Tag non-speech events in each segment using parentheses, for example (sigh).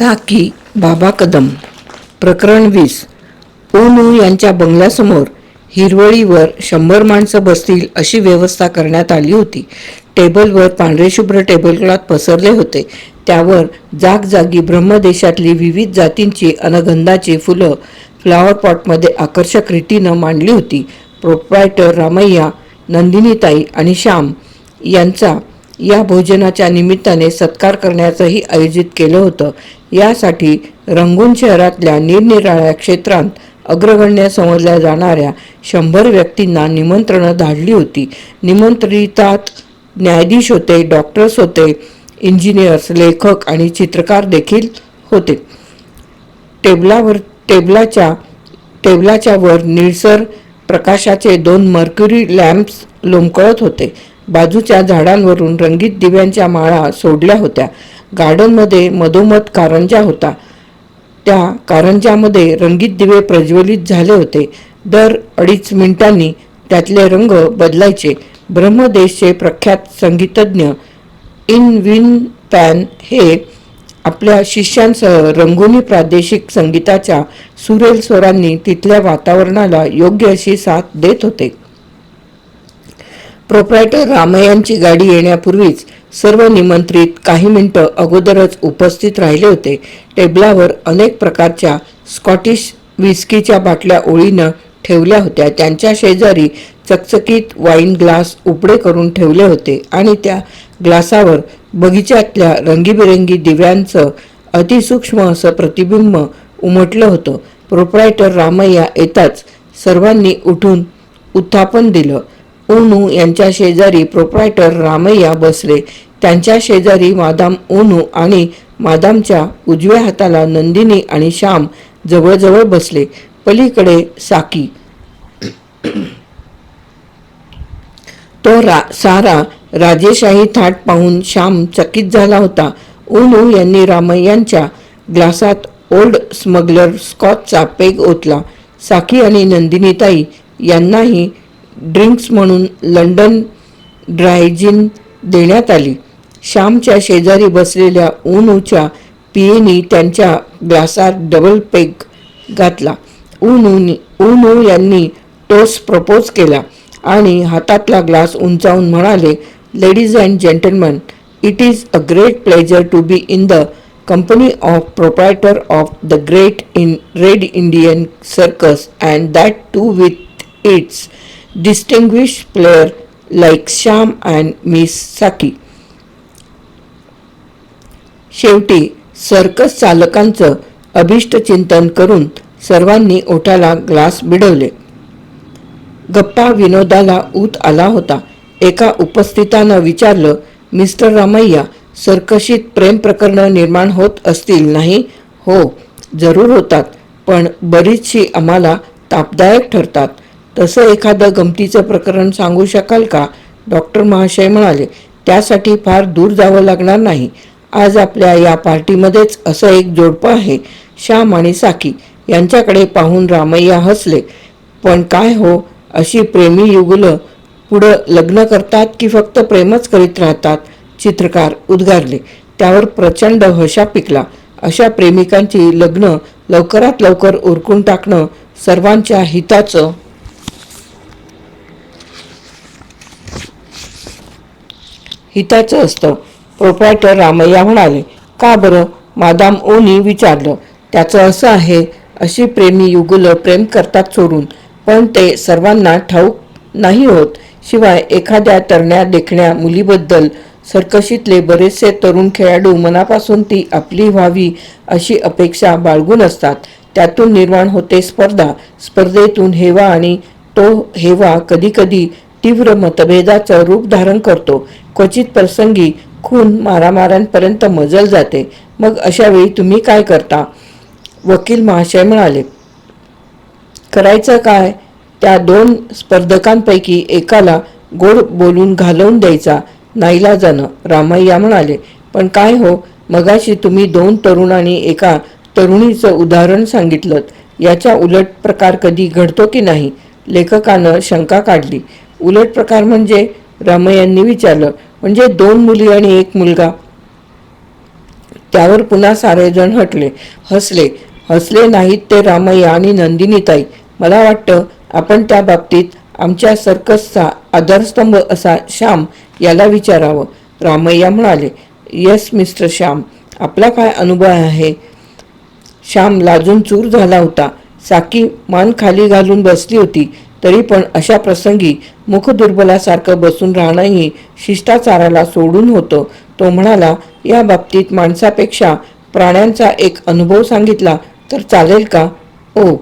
साकी बाबा कदम प्रकरण वीस. ओनू यांच्या बंगल्यासमोर हिरवळीवर शंभर माणसं बसतील अशी व्यवस्था करण्यात आली होती. टेबलवर पांढरेशुभ्र टेबलक्लॉथ पसरले होते. त्यावर जागजागी ब्रह्मदेशातली विविध जातींची अनगंधाची फुलं फ्लॉवर पॉटमध्ये आकर्षक रीतीनं मांडली होती. प्रोप्रायटर रामय्या नंदिनीताई आणि श्याम यांचा या भोजनाच्या निमित्ताने सत्कार करण्याचंही आयोजित केलं होतं. यासाठी रंगून शहरातल्या निरनिराळ्या क्षेत्रांत अग्रगण्य समजल्या जाणाऱ्या शंभर व्यक्तींना निमंत्रणं धाडली होती. निमंत्रितात न्यायाधीश होते डॉक्टर्स होते इंजिनियर्स लेखक आणि चित्रकार देखील होते. टेबलावर टेबलाच्या टेबलाच्या वर निळसर प्रकाशाचे दोन मर्क्युरी लॅम्प्स लोंबकळत होते. बाजूच्या झाडांवरून रंगीत दिव्यांच्या माळा सोडल्या होत्या. गार्डनमध्ये मधोमध कारंजा होता. त्या कारंजामध्ये रंगीत दिवे प्रज्वलित झाले होते. दर अडीच मिनिटांनी त्यातले रंग बदलायचे. ब्रह्मदेशचे प्रख्यात संगीतज्ञ इन विन पॅन हे आपल्या शिष्यांसह रंगोनी प्रादेशिक संगीताच्या सुरेल स्वरांनी तिथल्या वातावरणाला योग्य अशी साथ देत होते. प्रोप्रायटर रामयांची गाडी येण्यापूर्वीच सर्व निमंत्रित काही मिनटं अगोदरच उपस्थित राहिले होते. टेबलावर अनेक प्रकारच्या स्कॉटिश विस्कीच्या बाटल्या ओळीनं ठेवल्या होत्या. त्यांच्या शेजारी चकचकीत वाईन ग्लास उपडे करून ठेवले होते आणि त्या ग्लासावर बगीच्यातल्या रंगीबेरंगी दिव्यांचं अतिसूक्ष्म असं प्रतिबिंब उमटलं होतं. प्रोप्रायटर रामय्या येताच सर्वांनी उठून उत्थापन दिलं. ओनू यांच्या शेजारी प्रोप्रायटर रामय्या बसले. त्यांच्या शेजारी मादाम ओनू आणि मादामच्या उजव्या हाताला नंदिनी आणि श्याम जवळजवळ बसले. पलीकडे साकी. (clears throat) तो रा सारा राजेशाही थाट पाहून श्याम चकित झाला होता. ओनू यांनी रामय्यांच्या ग्लासात ओल्ड स्मगलर स्कॉचचा पेग ओतला. साकी आणि नंदिनीताई यांनाही ड्रिंक्स म्हणून लंडन ड्रायजिन देण्यात आली. श्यामच्या शेजारी बसलेल्या ऊनूच्या पियेनी त्यांच्या ग्लासात डबल पेग घातला. ऊनूनी ऊनू यांनी टोस प्रपोज केला आणि हातातला ग्लास उंचावून म्हणाले ladies and gentleman it is a great pleasure to be in the company of proprietor of the great in red indian circus and that too with its distinguished player like sham and miss saki. शेवटी circus चालकांचं अभिष्ट चिंतन करून सर्वांनी ओठाला glass बिडवले. गप्पा विनोदाला ऊत आला होता. एका उपस्थितानं विचारलं मिस्टर रामय्या सर्कशीत प्रेम प्रकरणं निर्माण होत असतील नाही? हो जरूर होतात पण बरीचशी आम्हाला तापदायक ठरतात. तसं एखादं गमतीचं प्रकरण सांगू शकाल का? डॉक्टर महाशय म्हणाले त्यासाठी फार दूर जावं लागणार नाही. आज आपल्या या पार्टीमध्येच असं एक जोडपं आहे श्याम आणि साकी. यांच्याकडे पाहून रामय्या हसले. पण काय हो अशी प्रेमी युगुलं पुढं लग्न करतात की फक्त प्रेमच करीत राहतात? चित्रकार उद्गारले. त्यावर प्रचंड हशा पिकला. अशा प्रेमिकांची लग्न लवकरात लवकर उरकून टाकणं सर्वांच्या हिताचं हिताचं असतं. प्रोप्रायटर रामय्या म्हणाले का बरं? मादाम ओनी विचारलं. त्याचं असं आहे अशी प्रेमी युगुलं प्रेम करतात सोडून. पण ते सर्वांना ठाऊक नाही होत. शिवाय एखाद्या तरण्या देखण्या मुलीबद्दल सर्कशीतले बरेचसे तरुण खेळाडू मनापासून ती आपली व्हावी अशी अपेक्षा बाळगून असतात. त्यातून निर्माण होते स्पर्धा. स्पर्धेतून हेवा आणि तो हेवा कधीकधी तीव्र मतभेदाचं रूप धारण करतो. क्वचित प्रसंगी खून मारामारांपर्यंत मजल जाते. मग अशा वेळी तुम्ही काय करता? वकील महाशय म्हणाले करायचं काय? त्या दोन स्पर्धकांपैकी एकाला गोड बोलून घालवून द्यायचा नाईलाजानं रामय्या म्हणाले पण काय हो? मगाशी तुम्ही दोन तरुणांनी एका तरुणीचं उदाहरण सांगितलं याच्या उलट प्रकार कधी घडतो की नाही? लेखकानं शंका काढली. उलट प्रकार म्हणजे रामय्यांनी विचारलं म्हणजे दोन मुली आणि एक मुलगा? त्यावर पुन्हा सारेजण हटले. हसले. हसले नाहीत ते रामय्या आणि नंदिनीताई. मला वाटतं आपण त्या बाबतीत आमच्या सर्कसचा आधारस्तंभ असा श्याम याला विचारावं. रामय्या म्हणाले येस मिस्टर श्याम. आपला काय अनुभव आहे? श्याम लाजून चूर झाला होता. साकी मान खाली घालून बसली होती. तरी पण अशा प्रसंगी मुखदुर्बलासारखं बसून राहणंही शिष्टाचाराला सोडून होतं. तो म्हणाला या बाबतीत माणसापेक्षा प्राण्यांचा एक अनुभव सांगितला तर चालेल का? ओ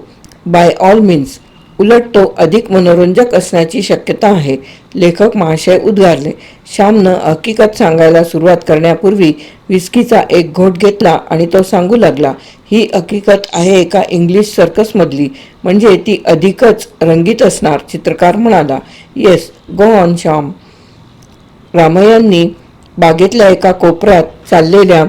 बाय ऑल मीन्स उलट तो अधिक मनोरंजक असण्याची शक्यता आहे. लेखक महाशय उद्गारले श्यामनं हकीकत सांगायला सुरुवात करण्यापूर्वी विस्कीचा एक घोट घेतला आणि तो सांगू लागला ही हकीकत आहे एका इंग्लिश सर्कसमधली म्हणजे ती अधिकच रंगीत असणार चित्रकार म्हणाला. Yes go on Shyam. रामय्यांनी बागेतल्या एका कोपऱ्यात चाललेल्या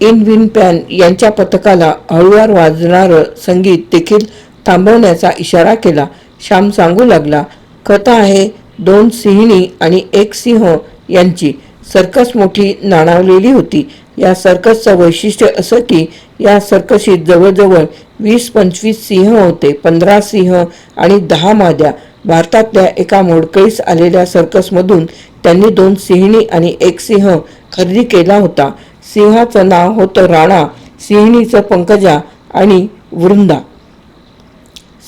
इन विन पॅन यांच्या पथकाला हळूवार वाजणारं संगीत देखील थांबवण्याचा इशारा केला. श्याम सांगू लागला कथा आहे दोन सिंहिणी आणि एक सिंह यांची. सर्कस मोठी नाणावलेली होती. या सर्कसचं वैशिष्ट्य असं की या सर्कशीत जवळजवळ वीस पंचवीस सिंह होते. पंधरा सिंह आणि दहा माद्या. भारतातल्या एका मोडकळीस आलेल्या सर्कसमधून त्यांनी दोन सिंहिणी आणि एक सिंह खरेदी केला होता. सिंहाचं नाव होतं राणा सिंहिणीचं पंकजा आणि वृंदा.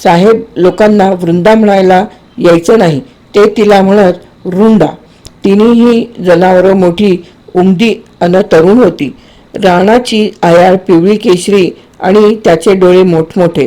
साहेब लोकांना वृंदा म्हणायला यायचं नाही. ते तिला म्हणत वृंदा. तिन्हीही जनावरं मोठी उमदी अन तरुण होती. राणाची आयाळ पिवळी केशरी आणि त्याचे डोळे मोठमोठे.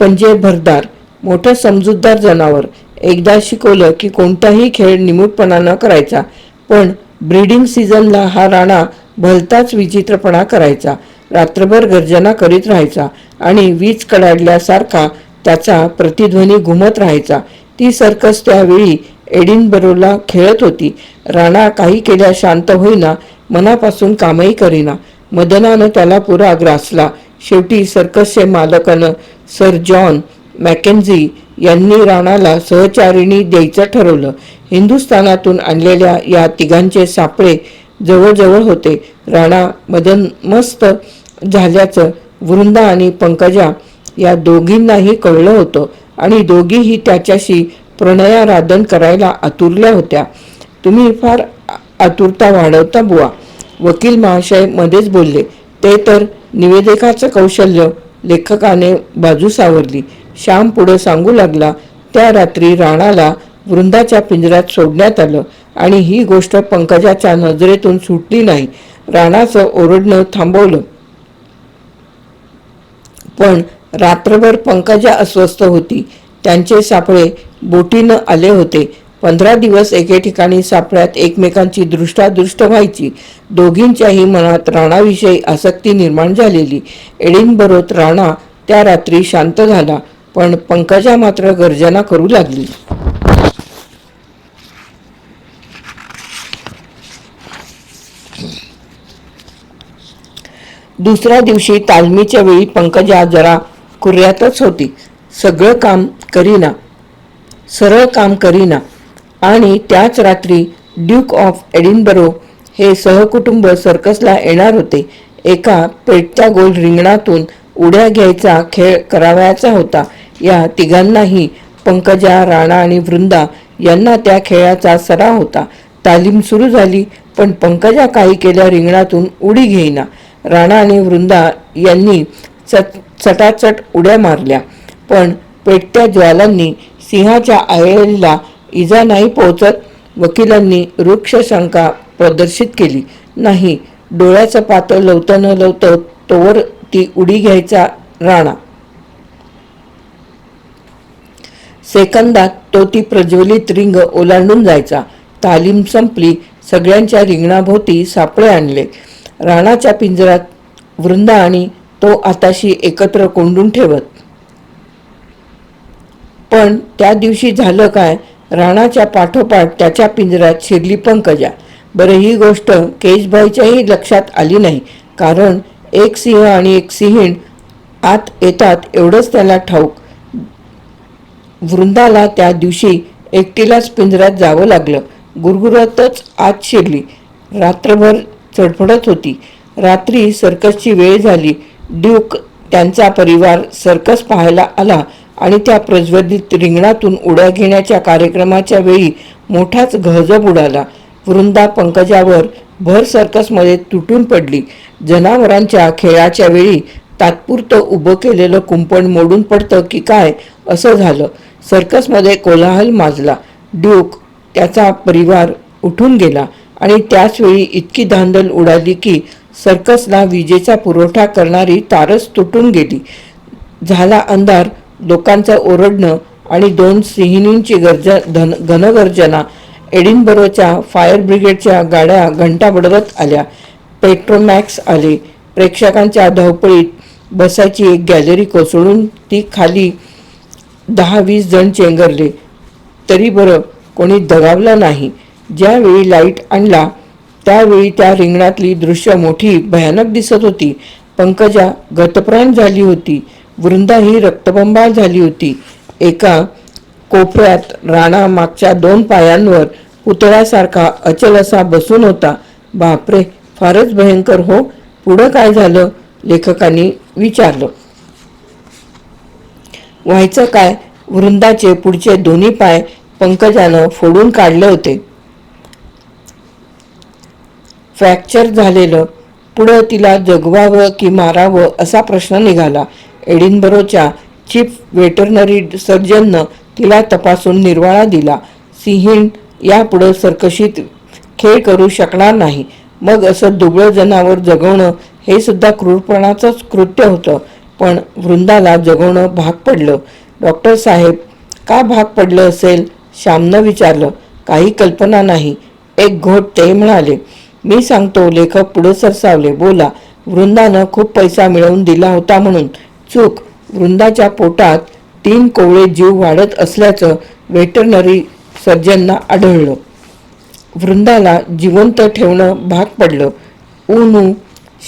पंजे भरदार मोठं समजूतदार जनावर. एकदा शिकवलं की कोणताही खेळ निमूटपणा न करायचा पण ब्रीडिंग सीझनला हा राणा भलताच विचित्रपणा करायचा. रात्रभर गर्जना करीत राहायचा आणि वीज कडाडल्यासारखा त्याचा प्रतिध्वनी घुमत राहायचा. ती सर्कस त्यावेळी एडिनबरोला खेळत होती. राणा काही केल्या शांत होईना मनापासून कामही करीना. मदनानं त्याला पुरा ग्रासला. शेवटी सर्कसचे मालकानं सर जॉन मॅकेन्झी यांनी राणाला सहचारिणी द्यायचं ठरवलं. हिंदुस्थानातून आणलेल्या या तिघांचे सापळे जवळजवळ होते. राणा मदन मस्त झाल्याचं वृंदा आणि पंकजा या दोघींनाही कळलं होतं. आणि दोघीही त्याच्याशी प्रणयाराधन करायला आतुरल्या होत्या. तुम्ही फार आतुरता वाढवता बुवा. वकील महाशय मध्येच बोलले. ते तर निवेदकाचं कौशल्य लेखकाने बाजू सावरली. श्याम पुढं सांगू लागला त्या रात्री राणाला वृंदाच्या पिंजऱ्यात सोडण्यात आलं आणि ही गोष्ट पंकजाच्या नजरेतून सुटली नाही. राणाचं ओरडणं थांबवलं. पण रात्रभर पंकजा अस्वस्थ होती. त्यांचे सापळे बोटीनं आले होते. पंधरा दिवस एके ठिकाणी सापळ्यात एकमेकांची दृष्टादृष्ट व्हायची. दोघींच्याही मनात राणाविषयी आसक्ती निर्माण झालेली. एडिनबरोत राणा त्या रात्री शांत झाला पण पंकजा मात्र गर्जना करू लागली. दुसऱ्या दिवशी तालमीच्या वेळी पंकजा जरा कुर्यातच होती. सगळं काम करीना. सरळ काम करीना. आणि त्याच रात्री ड्यूक ऑफ एडिनबरो हे सहकुटुंब सर्कसला येणार होते. एका पेटत्या गोल रिंगणातून उड्या घ्यायचा खेळ करावयाचा होता. या तिघांनाही पंकजा राणा आणि वृंदा यांना त्या खेळाचा सराव होता. तालीम सुरू झाली पण पंकजा काही केल्या रिंगणातून उडी घेईना. राणा आणि वृंदा यांनी सत चटाचट उड्या मारल्या. पण पेटत्या ज्वालांनी सिंहाच्या आयला इजा नाही पोहोचत वकिलांनी वृक्ष शंका प्रदर्शित केली. नाही डोळ्याचं पातळ लवतं न लवतं तोवर ती उडी घ्यायचा राणा. सेकंदात तो ती प्रज्वलित रिंग ओलांडून जायचा. तालीम संपली सगळ्यांच्या रिंगणाभोवती सापळे आणले. राणाच्या पिंजऱ्यात वृंदा आणि तो आताशी एकत्र कोंडून ठेवत. पण त्या दिवशी झालं काय? राणाच्या पाठोपाठ त्याच्या पिंजऱ्यात शिरली पंकजा. बरं ही गोष्ट केशभाईच्याही लक्षात आली नाही. कारण एक सिंह आणि एक सिंहीण आत येतात एवढंच त्याला ठाऊक. वृंदाला त्या दिवशी एकटीलाच पिंजऱ्यात जावं लागलं. गुरगुरतच आत शिरली. रात्रभर चडफडत होती. रात्री सर्कसची वेळ झाली. ड्यूक त्यांचा परिवार सर्कस पाहायला आला आणि त्या प्रज्वलित रिंगणातून उड्या घेण्याच्या कार्यक्रमाच्या वेळी मोठाच गहजब उडाला. वृंदा पंकजावर भर सर्कसमध्ये तुटून पडली. जनावरांच्या खेळाच्या वेळी तात्पुरतं उभं केलेलं कुंपण मोडून पडतं की काय असं झालं. सर्कसमध्ये कोलाहल माजला. ड्यूक त्याचा परिवार उठून गेला आणि त्याचवेळी इतकी धांदल उडाली की सर्कसला विजेचा पुरवठा करणारी तारच तुटून गेली. झाला अंधार लोकांचं ओरडणं आणि दोन सिंहिणींची गर्ज धन घनगर्जना. एडिनबरोच्या फायर ब्रिगेडच्या गाड्या घंटा बडवत आल्या. पेट्रोमॅक्स आले. प्रेक्षकांच्या धावपळीत बसायची एक गॅलरी कोसळून ती खाली दहा वीस जण चेंगरले. तरी बरं कोणी दगावलं नाही. ज्यावेळी लाइट आणला त्यावेळी त्या रिंगणातली दृश्य मोठी भयानक दिसत होती. पंकजा गतप्राण झाली होती. वृंदा ही रक्तबंबाळ झाली होती. एका कोपऱ्यात राणा मागच्या दोन पायांवर पुतळ्यासारखा अचल असा बसून होता. बापरे फारच भयंकर हो. पुढं काय झालं? लेखकांनी विचारलं. व्हायचं काय? वृंदाचे पुढचे दोन्ही पाय पंकजानं फोडून काढले होते. फ्रॅक्चर झालेलं पुढं तिला जगवावं की मारावं असा प्रश्न निघाला. एडिनबरोच्या चीफ वेटरनरी सर्जननं तिला तपासून निर्वाळा दिला. सिंहीण यापुढं सरकशीत खेळ करू शकणार नाही. मग असं दुबळं जनावर जगवणं हे सुद्धा क्रूरपणाचंच कृत्य होतं. पण वृंदाला जगवणं भाग पडलं. डॉक्टर साहेब का भाग पडलं असेल? श्यामनं विचारलं. काही कल्पना नाही. एक घोट ते म्हणाले. मी सांगतो लेखक पुढे सरसावले बोला. वृंदानं खूप पैसा मिळवून दिला होता म्हणून. चूक. वृंदाच्या पोटात तीन कोवळे जीव वाढत असल्याचं वेटरनरी सर्जनना आढळलं. वृंदाला जिवंत ठेवणं भाग पडलं. ऊनू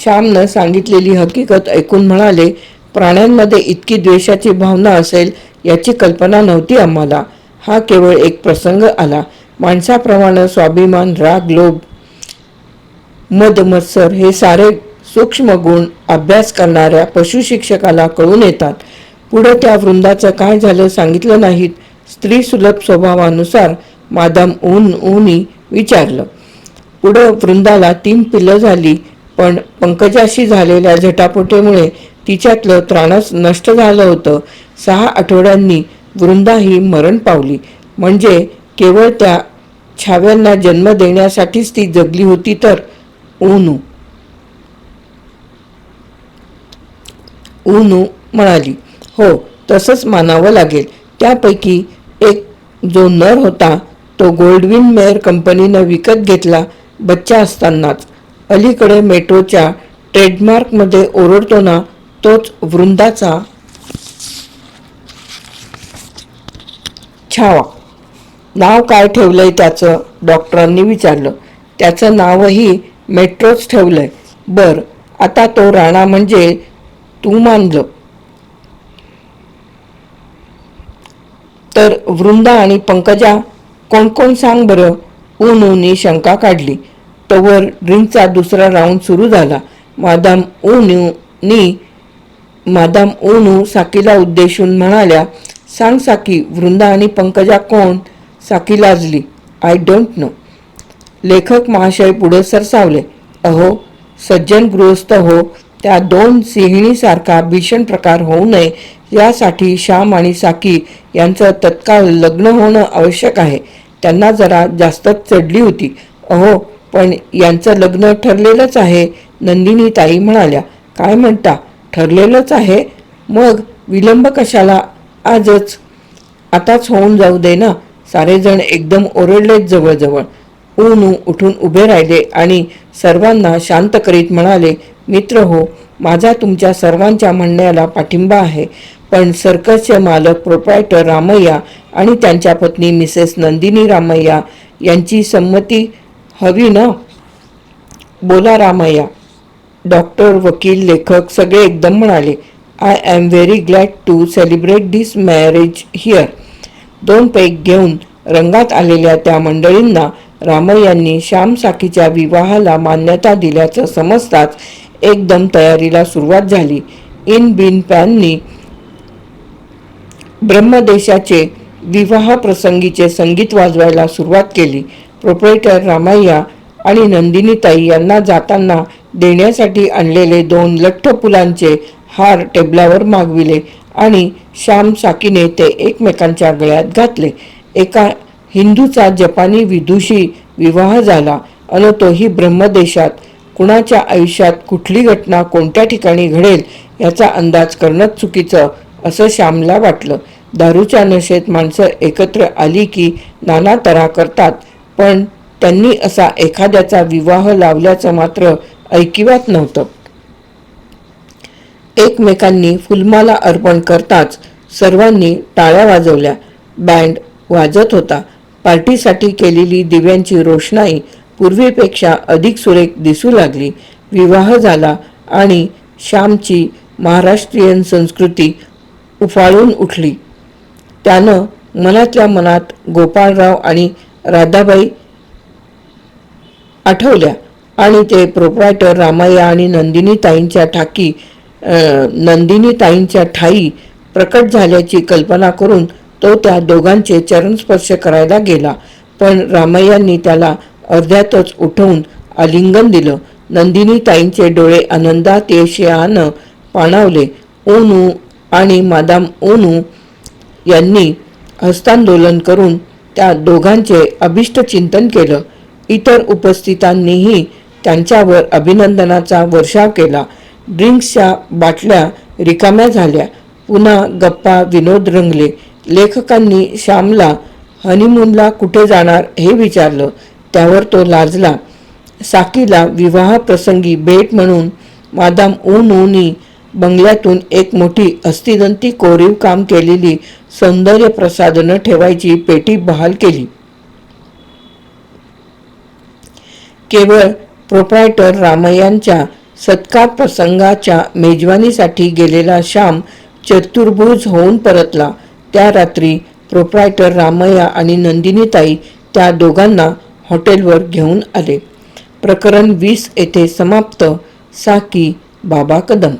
श्यामनं सांगितलेली हकीकत ऐकून म्हणाले प्राण्यांमध्ये इतकी द्वेषाची भावना असेल याची कल्पना नव्हती आम्हाला. हा केवळ एक प्रसंग आला. माणसाप्रमाणे स्वाभिमान राग लोभ मद मत्सर हे सारे सूक्ष्म गुण अभ्यास करणाऱ्या पशुशिक्षकाला कळून येतात. पुढे त्या वृंदाचं काय झालं सांगितलं नाहीत. स्त्री सुलभ स्वभावानुसार मादाम ऊन ऊनी विचारलं. पुढं वृंदाला तीन पिल्लं झाली पण पंकजाशी झालेल्या झटापटीमुळे तिच्यातलं त्राणच नष्ट झालं होतं. सहा आठवड्यांनी वृंदा ही मरण पावली. म्हणजे केवळ त्या छाव्यांना जन्म देण्यासाठीच ती जगली होती तर ऊनू ऊनू म्हणाली हो तसंच मानावं लागेल. त्यापैकी एक जो नर होता तो गोल्डविन मेअर कंपनीनं विकत घेतला बच्चा असतानाच. अलीकडे मेट्रोच्या ट्रेडमार्कमध्ये ओरडतो ना तोच वृंदाचा छावा. नाव काय ठेवलंय त्याचं? डॉक्टरांनी विचारलं. त्याचं नावही मेट्रोच ठेवलं आहे बर आता तो राणा म्हणजे तू मानलं तर वृंदा आणि पंकजा कोण कोण सांग बरं? ऊन ऊनी शंका काढली. तोवर ड्रिंकचा दुसरा राऊंड सुरू झाला. मादाम ऊनी मादाम ऊनू साकीला उद्देशून म्हणाल्या सांग साकी वृंदा आणि पंकजा कोण? साकी लाजली. आय डोंट नो लेखक महाशय पुढे सरसावले. अहो सज्जन गृहस्थ हो त्या दोन सिंहिणीसारखा भीषण प्रकार होऊ नये यासाठी श्याम आणि साकी यांचं तत्काळ लग्न होणं आवश्यक आहे. त्यांना जरा जास्तच चढली होती. अहो पण यांचं लग्न ठरलेलंच आहे नंदिनी ताई म्हणाल्या. काय म्हणता ठरलेलंच आहे? मग विलंब कशाला? आजच. आताच होऊन जाऊ दे ना. सारेजण एकदम ओरडलेत जवळजवळ. ऊनू उठून उभे राहिले आणि सर्वांना शांत करीत म्हणाले मित्र हो माझा तुमच्या सर्वांच्या म्हणण्याला पाठिंबा आहे. पण सर्कसचे मालक प्रोप्रायटर रामय्या आणि त्यांच्या पत्नी मिसेस नंदिनी रामय्या यांची संमती हवी ना? बोला रामय्या. डॉक्टर वकील लेखक सगळे एकदम म्हणाले I am very glad to celebrate this marriage here दोन पैक घेऊन रंगात आलेल्या त्या मंडळींना रामय्यांनी यांनी श्यामसाखीच्या विवाहाला मान्यता दिल्याचं समजताच एकदम तयारीला सुरुवात झाली. इन बिन पॅननी ब्रह्मदेशाचे विवाह प्रसंगीचे संगीत वाजवायला सुरुवात केली. प्रोपरेटर रामय्या आणि नंदिनीताई यांना जाताना देण्यासाठी आणलेले दोन लठ्ठ फुलांचे हार टेबलावर मागविले आणि श्याम साकीने ते एकमेकांच्या गळ्यात घातले. एका हिंदूचा जपानी विदुषी विवाह झाला अन तोही ब्रह्मदेशात. कुणाच्या आयुष्यात कुठली घटना कोणत्या ठिकाणी घडेल याचा अंदाज करणं चुकीचं असं श्यामला वाटलं. दारूच्या नशेत माणसं एकत्र आली की नाना तऱ्हा करतात पण त्यांनी असा एखाद्याचा विवाह लावल्याचं मात्र ऐकिवात नव्हतं. एकमेकांनी फुलमाला अर्पण करताच सर्वांनी टाळ्या वाजवल्या. बँड वाजत होता. पार्टीसाठी केलेली दिव्यांची रोषणाई पूर्वीपेक्षा अधिक सुरेख दिसू लागली. विवाह झाला आणि श्यामची महाराष्ट्रीयन संस्कृती उफाळून उठली. त्यानं मनातल्या मनात गोपाळराव आणि राधाबाई आठवल्या आणि ते प्रोप्रायटर रामय्या आणि नंदिनीताईंच्या ठाकी नंदिनीताईंच्या ठाई प्रकट झाल्याची कल्पना करून तो त्या दोघांचे चरणस्पर्श करायला गेला. पण रामय्यांनी त्याला अर्ध्यातच उठवून आलिंगन दिलं. नंदिनी ताईंचे डोळे आनंदात यशयानं पाणावले. ओनू आणि मादाम ओनू यांनी हस्तांदोलन करून त्या दोघांचे अभिष्ट चिंतन केलं. इतर उपस्थितांनीही त्यांच्यावर अभिनंदनाचा वर्षाव केला. ड्रिंक्सच्या बाटल्या रिकाम्या झाल्या. पुन्हा गप्पा विनोद रंगले. लेखकांनी श्यामला हनीमूनला कुठे जाणार हे विचारलं. त्यावर तो लाजला. साकीला विवाहप्रसंगी भेट म्हणून मादाम ऊनूनी बंगल्यातून एक मोठी अस्थिदंती कोरीव काम केलेली सौंदर्य प्रसाधनं ठेवायची पेटी बहाल केली. केवळ प्रोप्रायटर रामय्यांच्या सत्कार प्रसंगाच्या मेजवानीसाठी गेलेला श्याम चतुर्भुज होऊन परतला. त्या रात्री प्रोप्रायटर रामय्या आणि नंदिनीताई त्या दोघांना हॉटेलवर घेऊन आले. प्रकरण वीस येथे समाप्त. साकी बाबा कदम.